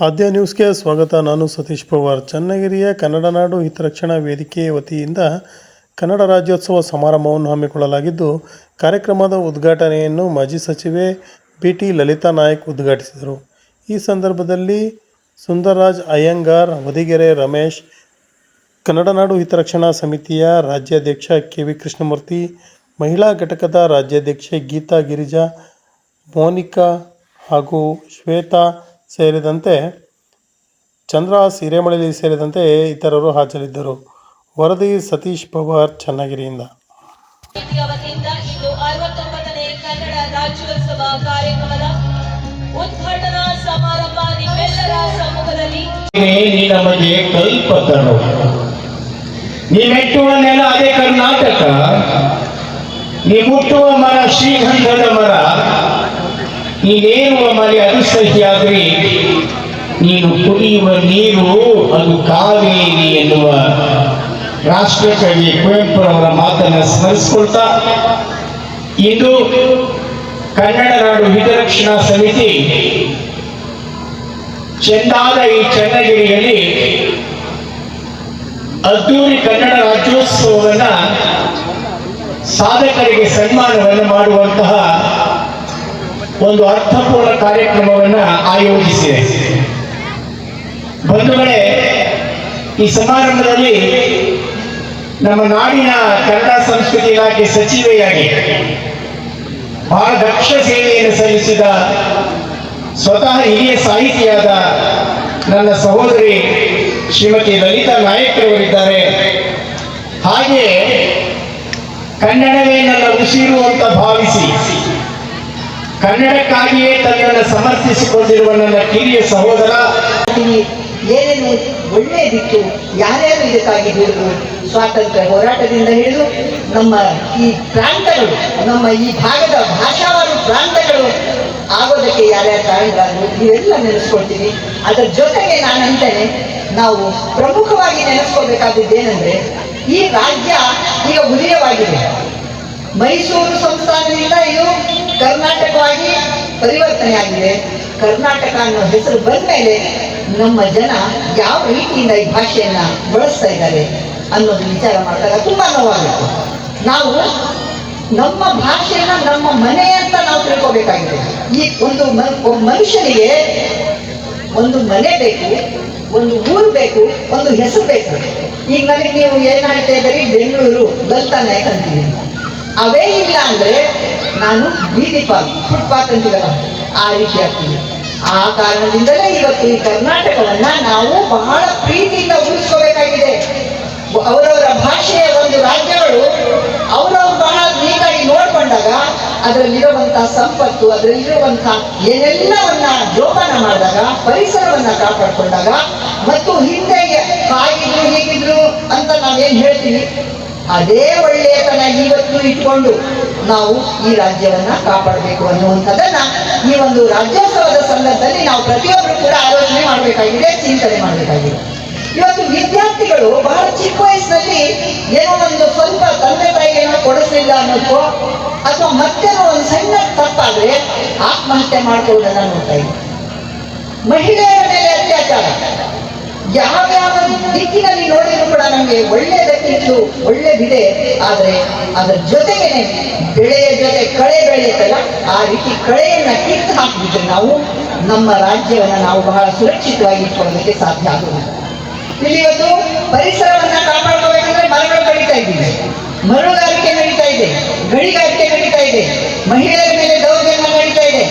ಆದ್ಯ ನ್ಯೂಸ್ಗೆ ಸ್ವಾಗತ. ನಾನು ಸತೀಶ್ ಪವಾರ್. ಚನ್ನಗಿರಿಯ ಕನ್ನಡ ನಾಡು ಹಿತರಕ್ಷಣಾ ವೇದಿಕೆ ವತಿಯಿಂದ ಕನ್ನಡ ರಾಜ್ಯೋತ್ಸವ ಸಮಾರಂಭವನ್ನು ಹಮ್ಮಿಕೊಳ್ಳಲಾಗಿದ್ದು, ಕಾರ್ಯಕ್ರಮದ ಉದ್ಘಾಟನೆಯನ್ನು ಮಾಜಿ ಸಚಿವೆ ಬಿ ಟಿ ಲಲಿತಾ ನಾಯಕ್ ಉದ್ಘಾಟಿಸಿದರು. ಈ ಸಂದರ್ಭದಲ್ಲಿ ಸುಂದರರಾಜ್ ಅಯ್ಯಂಗಾರ್, ಹೊದಿಗೆರೆ ರಮೇಶ್, ಕನ್ನಡ ನಾಡು ಹಿತರಕ್ಷಣಾ ಸಮಿತಿಯ ರಾಜ್ಯಾಧ್ಯಕ್ಷ ಕೆ ವಿ ಕೃಷ್ಣಮೂರ್ತಿ, ಮಹಿಳಾ ಘಟಕದ ರಾಜ್ಯಾಧ್ಯಕ್ಷೆ ಗೀತಾ ಗಿರಿಜಾ, ಮೋನಿಕಾ ಹಾಗೂ ಶ್ವೇತಾ ಸೇರಿದಂತೆ ಚಂದ್ರ ಸೀರೆಮಳಲಿ ಸೇರಿದಂತೆ ಇತರರು ಹಾಜರಿದ್ದರು. ವರದಿ ಸತೀಶ್ ಪವಾರ್ ಚನ್ನಗಿರಿಯಿಂದ. ನಮಗೆ ಕಲ್ಪತರು ನೆಲ ಅದೇ ಕರ್ನಾಟಕ. ನೀವು ಮುಟ್ಟುವ ಮರ ಶ್ರೀಗಂಧದ ಮರ. ನೀನೇನುವ ಮನೆ ಅದು ಸಹಿಯಾಗ್ರಿ ನೀನು ಕುಡಿಯುವ ನೀರು ಅದು ಕಾವೇರಿ ಎನ್ನುವ ರಾಷ್ಟ್ರಕವಿ ಕುವೆಂಪುರವರ ಮಾತನ್ನು ಸ್ಮರಿಸಿಕೊಳ್ತಾ, ಇಂದು ಕನ್ನಡ ನಾಡು ಹಿತರಕ್ಷಣಾ ಸಮಿತಿ ಚೆಂದಾದ ಈ ಚನ್ನಗಿರಿಯಲ್ಲಿ ಅದ್ದೂರಿ ಕನ್ನಡ ರಾಜ್ಯೋತ್ಸವವನ್ನ ಸಾಧಕರಿಗೆ ಸನ್ಮಾನವನ್ನು ಮಾಡುವಂತಹ ಒಂದು ಅರ್ಥಪೂರ್ಣ ಕಾರ್ಯಕ್ರಮವನ್ನ ಆಯೋಜಿಸಿದೆ. ಬಂಧುಗಳೇ, ಈ ಸಮಾರಂಭದಲ್ಲಿ ನಮ್ಮ ನಾಡಿನ ಕನ್ನಡ ಸಂಸ್ಕೃತಿ ಇಲಾಖೆ ಸಚಿವೆಯಾಗಿ ಬಹಳ ದಕ್ಷ ಸೇವೆಯನ್ನು ಸಲ್ಲಿಸಿದ ಸ್ವತಃ ಹಿರಿಯ ಸಾಹಿತಿಯಾದ ನನ್ನ ಸಹೋದರಿ ಶ್ರೀಮತಿ ಲಲಿತಾ ನಾಯಕರವರಿದ್ದಾರೆ ಹಾಗೆ ಕನ್ನಡವೇ ನನ್ನ ಉಸಿರು ಅಂತ ಭಾವಿಸಿ ಕನ್ನಡಕ್ಕಾಗಿಯೇ ತನ್ನನ್ನು ಸಮರ್ಥಿಸಿಕೊಂಡಿರುವ ನನ್ನ ಕಿರಿಯ ಸಹೋದರ. ಏನೇನು ಒಳ್ಳೆಯದಿತ್ತು, ಯಾರ್ಯಾರು ಇದಕ್ಕಾಗಿ ಹಿಡಿದು ಸ್ವಾತಂತ್ರ್ಯ ಹೋರಾಟದಿಂದ ಹಿಡಿದು ನಮ್ಮ ಈ ಪ್ರಾಂತಗಳು, ನಮ್ಮ ಈ ಭಾಗದ ಭಾಷಾವಾರು ಪ್ರಾಂತಗಳು ಆಗೋದಕ್ಕೆ ಯಾರ್ಯಾರು ಕಾರಣರಾದರು, ಇವೆಲ್ಲ ನೆನೆಸ್ಕೊಳ್ತೀನಿ. ಅದರ ಜೊತೆಗೆ ನಾನು ಅಂತೇನೆ, ನಾವು ಪ್ರಮುಖವಾಗಿ ನೆನೆಸ್ಕೋಬೇಕಾದದ್ದು ಏನಂದ್ರೆ, ಈ ರಾಜ್ಯ ಈಗ ಉದಯವಾಗಿದೆ. ಮೈಸೂರು ಸಂಸ್ಥಾನದಿಂದ ಇದು ಕರ್ನಾಟಕವಾಗಿ ಪರಿವರ್ತನೆ ಆಗಿದೆ ಕರ್ನಾಟಕ ಅನ್ನೋ ಹೆಸರು ಬಂದ ಮೇಲೆ ನಮ್ಮ ಜನ ಯಾವ ರೀತಿಯಿಂದ ಈ ಭಾಷೆಯನ್ನ ಬಳಸ್ತಾ ಇದ್ದಾರೆ ಅನ್ನೋದು ವಿಚಾರ ಮಾಡಿದಾಗ ತುಂಬಾ ನೋವಾಗುತ್ತೆ. ನಾವು ನಮ್ಮ ಭಾಷೆಯನ್ನ ನಮ್ಮ ಮನೆ ಅಂತ ನಾವು ತಿಳ್ಕೊಬೇಕಾಗಿದೆ. ಈ ಒಂದು ಮನುಷ್ಯನಿಗೆ ಒಂದು ಮನೆ ಬೇಕು, ಒಂದು ಊರು ಬೇಕು, ಒಂದು ಹೆಸರು ಬೇಕು. ಈಗ ನನಗೆ ನೀವು ಏನಾಗ್ತಾ ಇದ್ದೀರಿ? ಬೆಂಗಳೂರು ನಾಯಕ್ ಅಂತೀವಿ ಅವೇ ಇಲ್ಲ ಅಂದ್ರೆ ನಾನು ಬೀದಿ ಪಾಲ್ ಫುಟ್ಪಾತ್ ಅಂತೀವಲ್ಲ ಆ ರೀತಿ ಆಗ್ತೀನಿ ಆ ಕಾರಣದಿಂದಲೇ ಇವತ್ತು ಈ ಕರ್ನಾಟಕವನ್ನ ನಾವು ಬಹಳ ಪ್ರೀತಿಯಿಂದ ಉಳಿಸ್ಕೋಬೇಕಾಗಿದೆ. ಅವರವರ ಭಾಷೆಯ ಒಂದು ರಾಜ್ಯಗಳು ಅವರವ್ರು ಬಹಳ ನೀಟಾಗಿ ನೋಡ್ಕೊಂಡಾಗ ಅದರಲ್ಲಿರುವಂತಹ ಸಂಪತ್ತು ಅದರಲ್ಲಿರುವಂತಹ ಏನೆಲ್ಲವನ್ನ ಜೋಪಾನ ಮಾಡಿದಾಗ, ಪರಿಸರವನ್ನ ಕಾಪಾಡ್ಕೊಂಡಾಗ ಮತ್ತು ಹಿಂದೆ ಕಾಯಿದ್ರು ಹೀಗಿದ್ರು ಅಂತ ನಾವೇನ್ ಹೇಳ್ತೀವಿ? ಅದೇ ಒಳ್ಳೆಯತನ ಇವತ್ತು ಇಟ್ಕೊಂಡು ನಾವು ಈ ರಾಜ್ಯವನ್ನ ಕಾಪಾಡಬೇಕು ಅನ್ನುವಂಥದ್ದನ್ನ ಈ ಒಂದು ರಾಜ್ಯೋತ್ಸವದ ಸಂದರ್ಭದಲ್ಲಿ ನಾವು ಪ್ರತಿಯೊಬ್ಬರು ಕೂಡ ಆಲೋಚನೆ ಮಾಡಬೇಕಾಗಿದೆ, ಚಿಂತನೆ ಮಾಡಬೇಕಾಗಿದೆ. ಇವತ್ತು ವಿದ್ಯಾರ್ಥಿಗಳು ಬಹಳ ಚಿಕ್ಕ ವಯಸ್ಸಿನಲ್ಲಿ ಏನೋ ಒಂದು ಸ್ವಲ್ಪ ತಂದೆ ತಾಯಿಯನ್ನು ಕೊಡಿಸಲಿಲ್ಲ ಅನ್ನೋದು ಅಥವಾ ಮತ್ತೇನೋ ಒಂದು ಸಣ್ಣ ತಪ್ಪಾದ್ರೆ ಆತ್ಮಹತ್ಯೆ ಮಾಡ್ಕೊಳ್ಳೋದನ್ನ ನೋಡ್ತಾ ಇದ್ದೀವಿ ಮಹಿಳೆಯರ ಮೇಲೆ ಅತ್ಯಾಚಾರ. ಯಾವ್ಯಾವ ದಿಕ್ಕಿನಲ್ಲಿ ನೋಡಿದ್ರು ಕೂಡ ನಮಗೆ ಒಳ್ಳೆಯದಕ್ಕಿತ್ತು ಒಳ್ಳೇದಿದೆ. ಆದರೆ ಅದರ ಜೊತೆಗೇನೆ ಬೆಳೆಯ ಜೊತೆ ಕಳೆ ಬೆಳೆಯುತ್ತಲ್ಲ, ಆ ರೀತಿ ಕಳೆಯನ್ನ ಕಿತ್ತು ಹಾಕಿಬಿಟ್ರೆ ನಾವು ನಮ್ಮ ರಾಜ್ಯವನ್ನು ನಾವು ಬಹಳ ಸುರಕ್ಷಿತವಾಗಿ ಇಟ್ಕೊಳ್ಳೋದಕ್ಕೆ ಸಾಧ್ಯ ಆಗುವುದಿಲ್ಲ. ಇಲ್ಲಿ ಇವತ್ತು ಪರಿಸರವನ್ನ ಕಾಪಾಡ್ಕೋಬೇಕಂದ್ರೆ ಮರಗಳು ಕಡಿತಾ ಇದ್ದೀವಿ. ಮರಳುಗಾರಿಕೆ ನಡೀತಾ ಇದೆ. ಗಣಿಗಾರಿಕೆ ನಡೀತಾ ಇದೆ. ಮಹಿಳೆಯರ ಮೇಲೆ ದೌರ್ಜನ್ಯ ನಡೀತಾ ಇದೆ.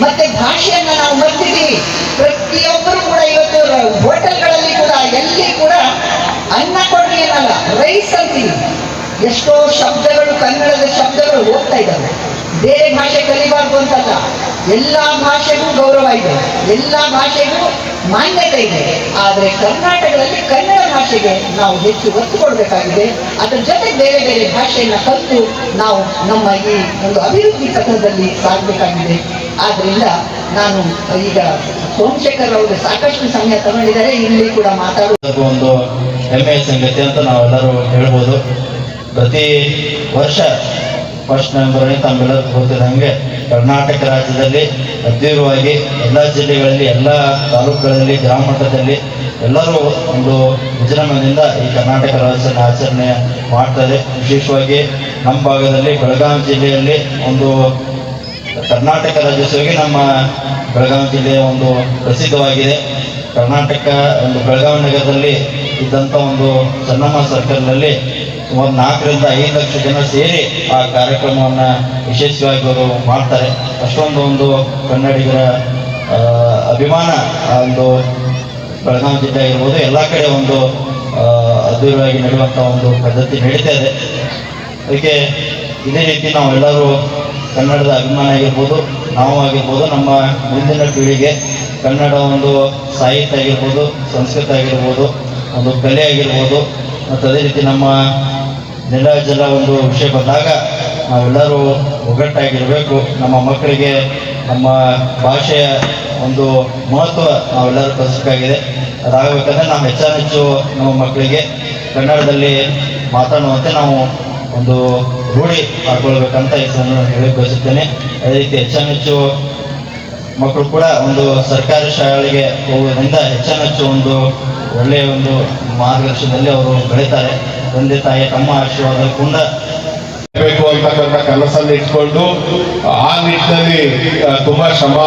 ಮತ್ತೆ ಭಾಷೆಯನ್ನ ನಾವು ಮರ್ತಿದ್ದೀವಿ. ಪ್ರತಿಯೊಬ್ಬರು ಕೂಡ ಇವತ್ತು ಹೋಟೆಲ್ಗಳಲ್ಲಿ ಕೂಡ ಎಲ್ಲಿ ಕೂಡ ಕೊಡ್ರಿ ರೈಸ್ ಅಂತೀವಿ ಎಷ್ಟೋ ಶಬ್ದಗಳು, ಕನ್ನಡದ ಶಬ್ದಗಳು ಓದ್ತಾ ಇದ್ದಾವೆ. ಬೇರೆ ಭಾಷೆ ಕಲಿಬಾರ್ದು ಅಂತಲ್ಲ, ಎಲ್ಲ ಭಾಷೆಗೂ ಗೌರವ ಇದೆ, ಎಲ್ಲ ಭಾಷೆಗೂ ಮಾನ್ಯತೆ ಇದೆ. ಆದರೆ ಕರ್ನಾಟಕದಲ್ಲಿ ಕನ್ನಡ ಭಾಷೆಗೆ ನಾವು ಹೆಚ್ಚು ಒತ್ತು ಕೊಡಬೇಕಾಗಿದೆ. ಅದರ ಜೊತೆ ಬೇರೆ ಬೇರೆ ಭಾಷೆಯನ್ನ ಕಲಿತು ನಾವು ನಮ್ಮ ಈ ಒಂದು ಅಭಿವೃದ್ಧಿ ಪಥದಲ್ಲಿ ಸಾಗಬೇಕಾಗಿದೆ. ಆದ್ದರಿಂದ ನಾನು ಈಗ ಸೋಮಶೇಖರ್ ಅವರು ಸಾಕಷ್ಟು ಸಮಯ ತಗೊಂಡಿದ್ದಾರೆ. ಇಲ್ಲಿ ಕೂಡ ಮಾತಾಡುವ ಒಂದು ಹೆಮ್ಮೆಯ ಸಂಗತಿ ಅಂತ ನಾವೆಲ್ಲರೂ ಹೇಳ್ಬೋದು. ಪ್ರತಿ ವರ್ಷ ಫಸ್ಟ್ ನವೆಂಬರ್ನೇ ತಮ್ಮೆಲ್ಲರೂ ಗೊತ್ತಿದ್ದಂಗೆ ಕರ್ನಾಟಕ ರಾಜ್ಯದಲ್ಲಿ ಅದ್ಧೂರವಾಗಿ ಎಲ್ಲ ಜಿಲ್ಲೆಗಳಲ್ಲಿ, ಎಲ್ಲ ತಾಲೂಕುಗಳಲ್ಲಿ, ಗ್ರಾಮ ಮಟ್ಟದಲ್ಲಿ ಎಲ್ಲರೂ ಒಂದು ವಿಜೃಂಭಣೆಯಿಂದ ಈ ಕರ್ನಾಟಕ ರಾಜ್ಯೋತ್ಸವ ಆಚರಣೆ ಮಾಡ್ತಾರೆ ವಿಶೇಷವಾಗಿ ನಮ್ಮ ಭಾಗದಲ್ಲಿ ಬೆಳಗಾವಿ ಜಿಲ್ಲೆಯಲ್ಲಿ ಒಂದು ಕರ್ನಾಟಕ ರಾಜ್ಯೋತ್ಸವಕ್ಕೆ ನಮ್ಮ ಬೆಳಗಾವಿ ಜಿಲ್ಲೆಯ ಒಂದು ಪ್ರಸಿದ್ಧವಾಗಿದೆ. ಕರ್ನಾಟಕ ಒಂದು ಬೆಳಗಾವಿ ನಗರದಲ್ಲಿ ಇದ್ದಂಥ ಒಂದು ಸಣ್ಣಮ್ಮ ಸರ್ಕಲ್ನಲ್ಲಿ ಸುಮಾರು ನಾಲ್ಕರಿಂದ ಐದು ಲಕ್ಷ ಜನ ಸೇರಿ ಆ ಕಾರ್ಯಕ್ರಮವನ್ನು ಯಶಸ್ವಿಯಾಗಿ ಅವರು ಮಾಡ್ತಾರೆ. ಅಷ್ಟೊಂದು ಒಂದು ಕನ್ನಡಿಗರ ಅಭಿಮಾನ, ಆ ಒಂದು ಬೆಳಗಾವಿ ಜಿಲ್ಲೆ ಆಗಿರ್ಬೋದು, ಎಲ್ಲ ಕಡೆ ಒಂದು ಅದ್ಭುತವಾಗಿ ಅದ್ಧೂರಿಯಾಗಿ ನಡೆಯುವಂಥ ಒಂದು ಪದ್ಧತಿ ನಡೀತಾ ಇದೆ. ಅದಕ್ಕೆ ಇದೇ ರೀತಿ ನಾವೆಲ್ಲರೂ ಕನ್ನಡದ ಅಭಿಮಾನ ಆಗಿರ್ಬೋದು, ನಾವು ಆಗಿರ್ಬೋದು, ನಮ್ಮ ಮುಂದಿನ ಪೀಳಿಗೆ ಕನ್ನಡ ಒಂದು ಸಾಹಿತ್ಯ ಆಗಿರ್ಬೋದು, ಸಂಸ್ಕೃತ ಆಗಿರ್ಬೋದು ಒಂದು ಕಲೆ ಆಗಿರ್ಬೋದು, ಮತ್ತು ಅದೇ ರೀತಿ ನಮ್ಮ ನೆಲ ಜಲ ಒಂದು ವಿಷಯ ಬಂದಾಗ ನಾವೆಲ್ಲರೂ ಒಗ್ಗಟ್ಟಾಗಿರಬೇಕು. ನಮ್ಮ ಮಕ್ಕಳಿಗೆ ನಮ್ಮ ಭಾಷೆಯ ಒಂದು ಮಹತ್ವ ನಾವೆಲ್ಲರೂ ಕಲಿಸಬೇಕಾಗಿದೆ ಅದಾಗಬೇಕಂದ್ರೆ ನಾವು ಹೆಚ್ಚಾನೆಚ್ಚು ನಮ್ಮ ಮಕ್ಕಳಿಗೆ ಕನ್ನಡದಲ್ಲಿ ಮಾತಾಡುವಂತೆ ನಾವು ಒಂದು ರೂಢಿ ಮಾಡ್ಕೊಳ್ಬೇಕಂತ ಈ ಸಂದರ್ಭ ಹೇಳಿ ಬಯಸುತ್ತೇನೆ. ಅದೇ ರೀತಿ ಹೆಚ್ಚಾನೆಚ್ಚು ಮಕ್ಕಳು ಕೂಡ ಒಂದು ಸರ್ಕಾರಿ ಶಾಲೆಗೆ ಹೋಗೋದ್ರಿಂದ ಹೆಚ್ಚಾನೆಚ್ಚು ಒಂದು ಒಳ್ಳೆಯ ಒಂದು ಮಾರ್ಗದರ್ಶನದಲ್ಲಿ ಅವರು ಬೆಳೀತಾರೆ. ತಂದೆ, ತಾಯಿ, ತಮ್ಮ ಆಶೀರ್ವಾದ ಕೂಡ ಬೇಕು ಅಂತಕ್ಕಂಥ ಕನಸನ್ನು ಇಟ್ಕೊಂಡು ಆ ನಿಟ್ಟಿನಲ್ಲಿ ತುಂಬಾ ಶ್ರಮ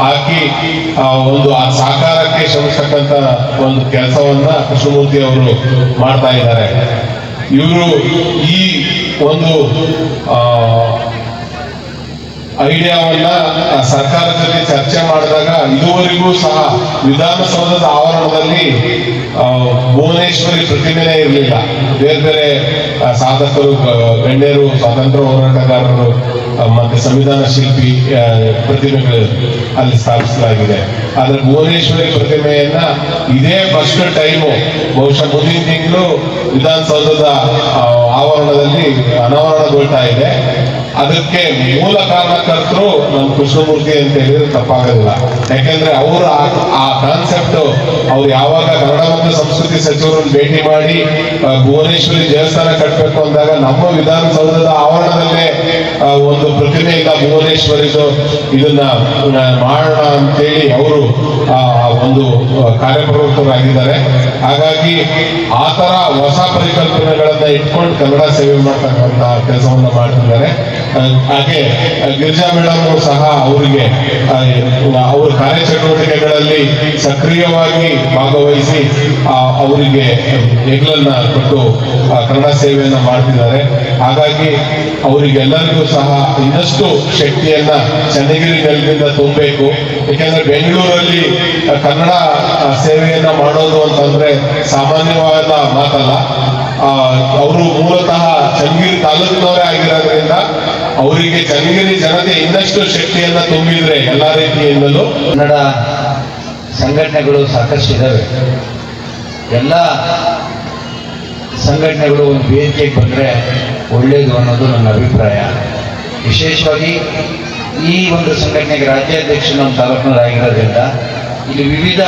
ಹಾಕಿ ಒಂದು ಆ ಸಾಕಾರಕ್ಕೆ ಶ್ರಮಿಸ್ತಕ್ಕಂಥ ಒಂದು ಕೆಲಸವನ್ನ ಕೃಷ್ಣಮೂರ್ತಿ ಅವರು ಮಾಡ್ತಾ ಇದ್ದಾರೆ. ಇವರು ಈ ಒಂದು ಐಡಿಯಾವನ್ನ ಸರ್ಕಾರದ ಜೊತೆ ಚರ್ಚೆ ಮಾಡಿದಾಗ ಇದುವರೆಗೂ ಸಹ ವಿಧಾನಸೌಧದ ಆವರಣದಲ್ಲಿ ಭುವನೇಶ್ವರಿ ಪ್ರತಿಮೆನೇ ಇರಲಿಲ್ಲ. ಬೇರೆ ಬೇರೆ ಸಾಧಕರು ಗಣ್ಯರು, ಸ್ವಾತಂತ್ರ್ಯ ಹೋರಾಟಗಾರರು ಮತ್ತೆ ಸಂವಿಧಾನ ಶಿಲ್ಪಿ ಪ್ರತಿಮೆಗಳು ಅಲ್ಲಿ ಸ್ಥಾಪಿಸಲಾಗಿದೆ. ಆದ್ರೆ ಭುವನೇಶ್ವರಿ ಪ್ರತಿಮೆಯನ್ನ ಇದೇ ಫಸ್ಟ್ ಟೈಮು ಬಹುಶಃ ಮುಂದಿನ ತಿಂಗಳು ವಿಧಾನಸೌಧದ ಆವರಣದಲ್ಲಿ ಅನಾವರಣಗೊಳ್ತಾ ಇದೆ. ಅದಕ್ಕೆ ಮೂಲ ಕಾರಣಕರ್ತರು ನಮ್ಮ ಕೃಷ್ಣಮೂರ್ತಿ ಅಂತ ಹೇಳಿದ್ರೆ ತಪ್ಪಾಗಲ್ಲ ಯಾಕಂದ್ರೆ ಅವರು ಆ ಕಾನ್ಸೆಪ್ಟ್ ಅವ್ರು ಯಾವಾಗ ಕನ್ನಡ ಮತ್ತು ಸಂಸ್ಕೃತಿ ಸಚಿವರನ್ನು ಭೇಟಿ ಮಾಡಿ ಭುವನೇಶ್ವರಿ ದೇವಸ್ಥಾನ ಕಟ್ಟಬೇಕು ಅಂದಾಗ ನಮ್ಮ ವಿಧಾನಸೌಧದ ಆವರಣದಲ್ಲೇ ಒಂದು ಪ್ರತಿಮೆ ಇಲ್ಲ ಭುವನೇಶ್ವರಿದು ಇದನ್ನ ಮಾಡೋಣ ಅಂತೇಳಿ ಅವರು ಒಂದು ಕಾರ್ಯಪ್ರವೃತ್ತರಾಗಿದ್ದಾರೆ. ಹಾಗಾಗಿ ಆ ತರ ಹೊಸ ಪರಿಕಲ್ಪನೆಗಳನ್ನ ಇಟ್ಕೊಂಡು ಕನ್ನಡ ಸೇವೆ ಮಾಡ್ತಕ್ಕಂಥ ಕೆಲಸವನ್ನ ಮಾಡ್ತಿದ್ದಾರೆ. ಹಾಗೆ ಗಿರಿಜಾ ಮೇಡಮ್ ಸಹ ಅವರಿಗೆ ಅವರ ಕಾರ್ಯಚಟುವಟಿಕೆಗಳಲ್ಲಿ ಸಕ್ರಿಯವಾಗಿ ಭಾಗವಹಿಸಿ ಅವರಿಗೆ ಹೆಗ್ಲನ್ನ ಕೊಟ್ಟು ಕನ್ನಡ ಸೇವೆಯನ್ನ ಮಾಡ್ತಿದ್ದಾರೆ. ಹಾಗಾಗಿ ಅವರಿಗೆಲ್ಲರಿಗೂ ಸಹ ಇನ್ನಷ್ಟು ಶಕ್ತಿಯನ್ನ ಚನ್ನಗಿರಿ ನೆಲದಿಂದ ತುಂಬಬೇಕು. ಯಾಕೆಂದ್ರೆ ಬೆಂಗಳೂರಲ್ಲಿ ಕನ್ನಡ ಸೇವೆಯನ್ನ ಮಾಡೋದು ಅಂತಂದ್ರೆ ಸಾಮಾನ್ಯವಾದ ಮಾತಲ್ಲ. ಅವರು ಮೂಲತಃ ಚನ್ನಗಿರಿ ತಾಲೂಕಿನವರೇ ಆಗಿರೋದ್ರಿಂದ ಅವರಿಗೆ ಚನ್ನಗಿರಿ ಜನತೆ ಇನ್ನಷ್ಟು ಶಕ್ತಿಯನ್ನ ತುಂಬಿದ್ರೆ ಎಲ್ಲ ರೀತಿಯಿಂದಲೂ ಕನ್ನಡ ಸಂಘಟನೆಗಳು ಸಾಕಷ್ಟು ಇದ್ದಾವೆ ಎಲ್ಲ ಸಂಘಟನೆಗಳು ಒಂದು ವೇದಿಕೆಗೆ ಬಂದರೆ ಒಳ್ಳೆಯದು ಅನ್ನೋದು ನನ್ನ ಅಭಿಪ್ರಾಯ. ವಿಶೇಷವಾಗಿ ಈ ಒಂದು ಸಂಘಟನೆಗೆ ರಾಜ್ಯಾಧ್ಯಕ್ಷ ನಮ್ಮ ತಾಲೂಕಿನವರಾಗಿರೋದ್ರಿಂದ ಇಲ್ಲಿ ವಿವಿಧ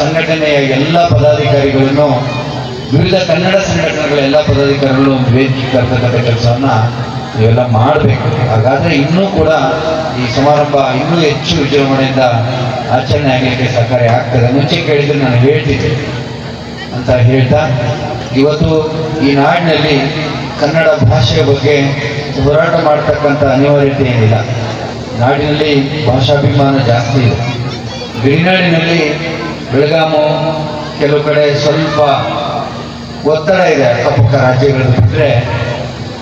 ಸಂಘಟನೆಯ ಎಲ್ಲ ಪದಾಧಿಕಾರಿಗಳನ್ನು, ವಿವಿಧ ಕನ್ನಡ ಸಂಘಟನೆಗಳ ಎಲ್ಲ ಪದಾಧಿಕಾರಿಗಳು ಒಂದು ವೇದಿಕೆ ಕರ್ತಕ್ಕಂಥ ಕೆಲಸವನ್ನ ಇವೆಲ್ಲ ಮಾಡಬೇಕು. ಹಾಗಾದ್ರೆ ಇನ್ನೂ ಕೂಡ ಈ ಸಮಾರಂಭ ಇನ್ನೂ ಹೆಚ್ಚು ವಿಜೃಂಭಣೆಯಿಂದ ಆಚರಣೆ ಆಗಲಿಕ್ಕೆ ಸಹಕಾರಿ ಆಗ್ತದೆ. ಮುಂಚೆ ಕೇಳಿದ್ರೆ ನಾನು ಹೇಳ್ತಿದ್ದೆ ಅಂತ ಹೇಳ್ತಾ, ಇವತ್ತು ಈ ನಾಡಿನಲ್ಲಿ ಕನ್ನಡ ಭಾಷೆಯ ಬಗ್ಗೆ ಹೋರಾಟ ಮಾಡ್ತಕ್ಕಂಥ ಅನಿವಾರ್ಯತೆ ಏನಿಲ್ಲ. ನಾಡಿನಲ್ಲಿ ಭಾಷಾಭಿಮಾನ ಜಾಸ್ತಿ ಇದೆ. ಗಿರಿನಾಡಿನಲ್ಲಿ ಬೆಳಗಾಮು ಕೆಲವು ಕಡೆ ಸ್ವಲ್ಪ ಒತ್ತಡ ಇದೆ. ಅಕ್ಕಪಕ್ಕ ರಾಜ್ಯಗಳು ಬಿಟ್ಟರೆ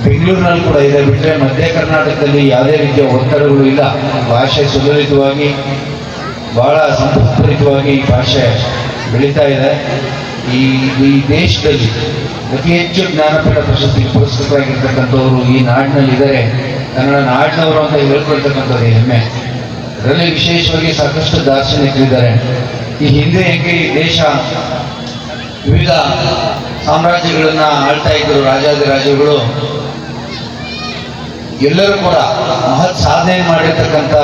ಬೆಂಗಳೂರಿನಲ್ಲಿ ಕೂಡ ಇದೆ. ಬಿಟ್ಟರೆ ಮಧ್ಯ ಕರ್ನಾಟಕದಲ್ಲಿ ಯಾವುದೇ ರೀತಿಯ ಒತ್ತಡಗಳು ಇಲ್ಲ. ಭಾಷೆ ಸುಲಲಿತವಾಗಿ, ಬಹಳ ಸಂಪತ್ಪರಿತವಾಗಿ ಈ ಭಾಷೆ ಬೆಳೀತಾ ಇದೆ. ಈ ಈ ದೇಶದಲ್ಲಿ ಅತಿ ಹೆಚ್ಚು ಜ್ಞಾನಪೀಠ ಪ್ರಶಸ್ತಿ ಪುರಸ್ಕೃತರಾಗಿರ್ತಕ್ಕಂಥವ್ರು ಈ ನಾಡಿನಲ್ಲಿ ಇದ್ದಾರೆ. ಕನ್ನಡ ನಾಡಿನವರು ಅಂತ ಹೇಳ್ಕೊಳ್ತಕ್ಕಂಥದ್ದು ಹೆಮ್ಮೆ. ಅದರಲ್ಲಿ ವಿಶೇಷವಾಗಿ ಸಾಕಷ್ಟು ದಾರ್ಶನಿಕರಿದ್ದಾರೆ ಈ ಹಿಂದೆ ಹೆಂಗೆ ಈ ದೇಶ ವಿವಿಧ ಸಾಮ್ರಾಜ್ಯಗಳನ್ನ ಆಳ್ತಾ ಇದ್ದರು ರಾಜಾದಿರಾಜರುಗಳು ಎಲ್ಲರೂ ಕೂಡ ಮಹತ್ ಸಾಧನೆ ಮಾಡಿರ್ತಕ್ಕಂಥ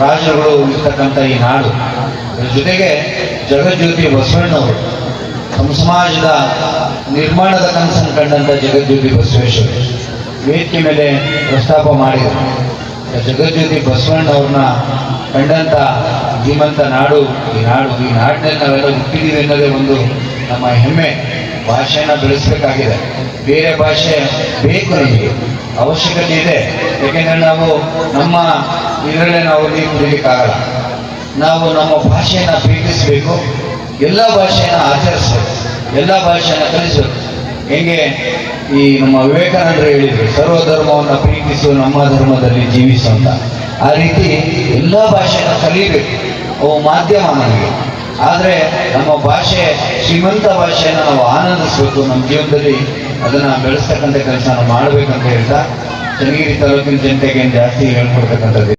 ರಾಜರುಗಳು ಇರ್ತಕ್ಕಂಥ ಈ ನಾಡು. ಅದರ ಜೊತೆಗೆ ಜಗಜ್ಯೋತಿ ಬಸವಣ್ಣವರು ನಮ್ಮ ಸಮಾಜದ ನಿರ್ಮಾಣದ ಕನಸನ್ನು ಕಂಡಂಥ ಜಗಜ್ಯೋತಿ ಬಸವೇಶ್ವರ. ವೇದಿಕೆ ಮೇಲೆ ಪ್ರಸ್ತಾಪ ಮಾಡಿದರು. ಜಗಜ್ಯೋತಿ ಬಸವಣ್ಣವ್ರನ್ನ ಕಂಡಂಥ ಧೀಮಂತ ನಾಡು, ಈ ನಾಡು, ಈ ನಾಡಿನಲ್ಲಿ ನಾವೆಲ್ಲ ಹುಟ್ಟಿದ್ದೀವಿ ಅನ್ನೋದೇ ಒಂದು ನಮ್ಮ ಹೆಮ್ಮೆ. ಭಾಷೆಯನ್ನು ಬೆಳೆಸಬೇಕಾಗಿದೆ. ಬೇರೆ ಭಾಷೆ ಬೇಕು ನಮಗೆ. ಅವಶ್ಯಕತೆ ಇದೆ. ಏಕೆಂದರೆ ನಾವು ನಮ್ಮ ಇದರಲ್ಲೇ ನಾವು ನೀರು ಕುಡಿಲಿಕ್ಕಾಗಲ್ಲ. ನಾವು ನಮ್ಮ ಭಾಷೆಯನ್ನು ಪ್ರೀತಿಸಬೇಕು. ಎಲ್ಲ ಭಾಷೆಯನ್ನ ಆಚರಿಸಬೇಕು. ಎಲ್ಲ ಭಾಷೆಯನ್ನು ಕಲಿಸಬೇಕು. ಹೆಂಗೆ? ಈ ನಮ್ಮ ವಿವೇಕಾನಂದರು ಹೇಳಿದ್ರು ಸರ್ವಧರ್ಮವನ್ನು ಪ್ರೀತಿಸು, ನಮ್ಮ ಧರ್ಮದಲ್ಲಿ ಜೀವಿಸು ಅಂತ. ಆ ರೀತಿ ಎಲ್ಲ ಭಾಷೆಯನ್ನು ಕಲಿಬೇಕು. ಅವು ಮಾಧ್ಯಮ ನಮಗೆ. ಆದರೆ ನಮ್ಮ ಭಾಷೆ ಶ್ರೀಮಂತ ಭಾಷೆಯನ್ನು ನಾವು ಆನಂದಿಸಬೇಕು ನಮ್ಮ ಜೀವನದಲ್ಲಿ. ಅದನ್ನ ಬೆಳೆಸ್ತಕ್ಕಂಥ ಕೆಲಸ ಮಾಡಬೇಕಂತ ಹೇಳ್ತಾ ಚನ್ನಗಿರಿ ತಾಲೂಕಿನ ಜನತೆಗೆ ಜಾಸ್ತಿ ಹೇಳ್ಕೊಡ್ತಕ್ಕಂಥದ್ದು.